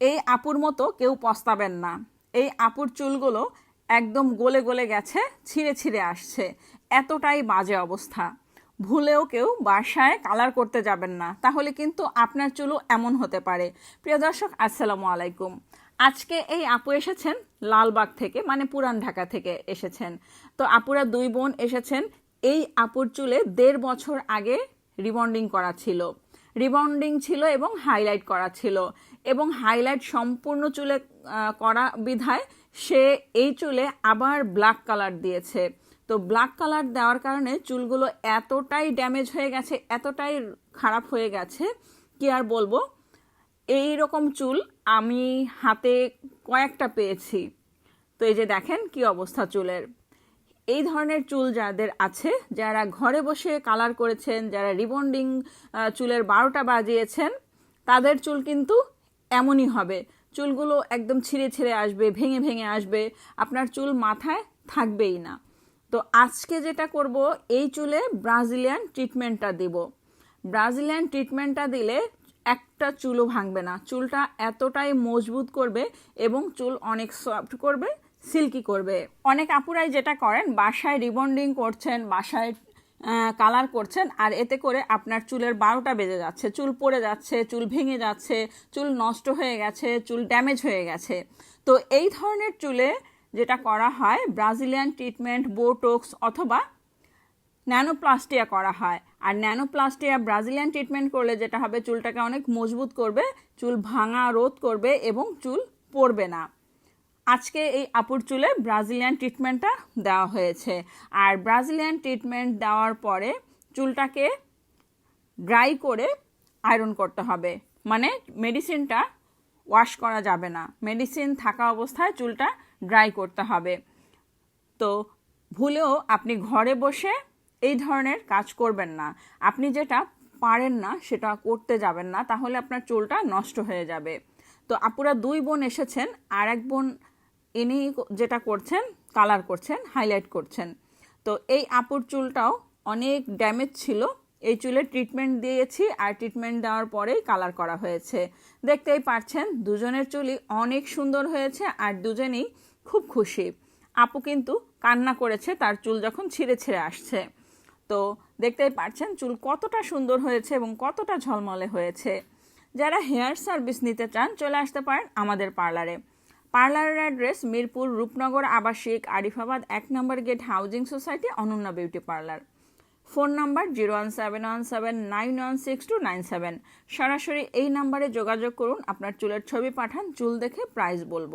এই আপুর মতো কেউ পস্তাবেন না। এই আপুর চুলগুলো একদম গলে গলে গেছে, ছিঁড়ে ছিঁড়ে আসছে। এতটাই বাজে অবস্থা। ভুলেও কেউ বাসায় কালার করতে যাবেন না। তাহলে কিন্তু আপনার চুলও এমন হতে পারে। প্রিয় দর্শক, আসসালামু আলাইকুম। আজকে এই আপু এসেছেন লালবাগ থেকে মানে পুরান ঢাকা থেকে এসেছেন। তো আপুরা দুই বোন এসেছেন। এই আপুর চুলে দেড় বছর আগে রিবন্ডিং করা ছিল। রিবন্ডিং ছিল এবং হাইলাইট করা ছিল। এবং হাইলাইট সম্পূর্ণ চুলে করা বিধায় সে এই চুলে আবার ব্ল্যাক কালার দিয়েছে। তো ব্ল্যাক কালার দেওয়ার কারণে চুলগুলো এতটাই ড্যামেজ হয়ে গেছে, এতটাই খারাপ হয়ে গেছে, কি আর বলব? এই রকম চুল আমি হাতে কয়েকটা পেয়েছি। তো এই যে দেখেন কি অবস্থা চুলের। এই ধরনের চুল যাদের আছে, যারা ঘরে বসে কালার করেছেন, যারা রিবন্ডিং চুলের বারোটা বাজিয়েছেন, তাদের চুল কিন্তু এমনই হবে। চুলগুলো একদম ছিঁড়ে ছিঁড়ে আসবে, ভেঙে ভেঙে আসবে, আপনার চুল মাথায় থাকবেই না। তো আজকে যেটা করব, এই চুলে ব্রাজিলিয়ান ট্রিটমেন্টটা দিব। ব্রাজিলিয়ান ট্রিটমেন্টটা দিলে একটা চুলও ভাঙবে না। চুলটা এতটাই মজবুত করবে এবং চুল অনেক সফট করবে সিল্কি করবে। অনেক আপুরাই যেটা করেন, বাসায় রিবন্ডিং করছেন, বাসায় কালার করছেন, আর এতে করে আপনার চুলের বারোটা বেজে যাচ্ছে। চুল পড়ে যাচ্ছে, চুল ভেঙে যাচ্ছে, চুল নষ্ট হয়ে গেছে, চুল ড্যামেজ হয়ে গেছে। তো এই ধরনের চুলে যেটা করা হয়, ব্রাজিলিয়ান ট্রিটমেন্ট, বোটোক্স অথবা ন্যানোপ্লাস্টিয়া করা হয়। আর ন্যানোপ্লাস্টিয়া ব্রাজিলিয়ান ট্রিটমেন্ট করলে যেটা হবে, চুলটাকে অনেক মজবুত করবে, চুল ভাঙা, রোধ করবে এবং চুল পড়বে না। আজকে এই আপুর চুলে ব্রাজিলিয়ান ট্রিটমেন্টটা দেওয়া হয়েছে। আর ব্রাজিলিয়ান ট্রিটমেন্ট দেওয়ার পরে চুলটাকে ড্রাই করে আয়রন করতে হবে। মানে মেডিসিনটা ওয়াশ করা যাবে না। মেডিসিন থাকা অবস্থায় চুলটা ড্রাই করতে হবে। তো ভুলেও আপনি ঘরে বসে এই ধরনের কাজ করবেন না। আপনি যেটা পারেন না, সেটা করতে যাবেন না, তাহলে আপনার চুলটা নষ্ট হয়ে যাবে। তো আপুরা দুই বোন এসেছেন আর এক বোন ইনি যেটা করছেন, কালার করছেন, হাইলাইট করছেন। তো এই আপুর চুলটাও অনেক ড্যামেজ ছিল। এই চুলে ট্রিটমেন্ট দিয়েছি আর ট্রিটমেন্ট দেওয়ার পরেই কালার করা হয়েছে। দেখতেই পাচ্ছেন দুজনের চুলই অনেক সুন্দর হয়েছে আর দুজনেই খুব খুশি। আপু কিন্তু কান্না করেছে, তার চুল যখন ছিঁড়ে ছিঁড়ে আসছে। তো দেখতেই পাচ্ছেন চুল কতটা সুন্দর হয়েছে এবং কতটা ঝলমলে হয়েছে। যারা হেয়ার সার্ভিস নিতে চান, চলে আসতে পারেন আমাদের পার্লারে। পার্লারের অ্যাড্রেস মিরপুর রূপনগর আবাসিক, আরিফাবাদ এক নম্বর gate housing society, Ananya beauty parlour. Phone number zero one seven one seven nine one six two nine seven. সরাসরি এই নাম্বারে যোগাযোগ করুন, আপনার চুলের ছবি পাঠান, চুল দেখে প্রাইস বলব।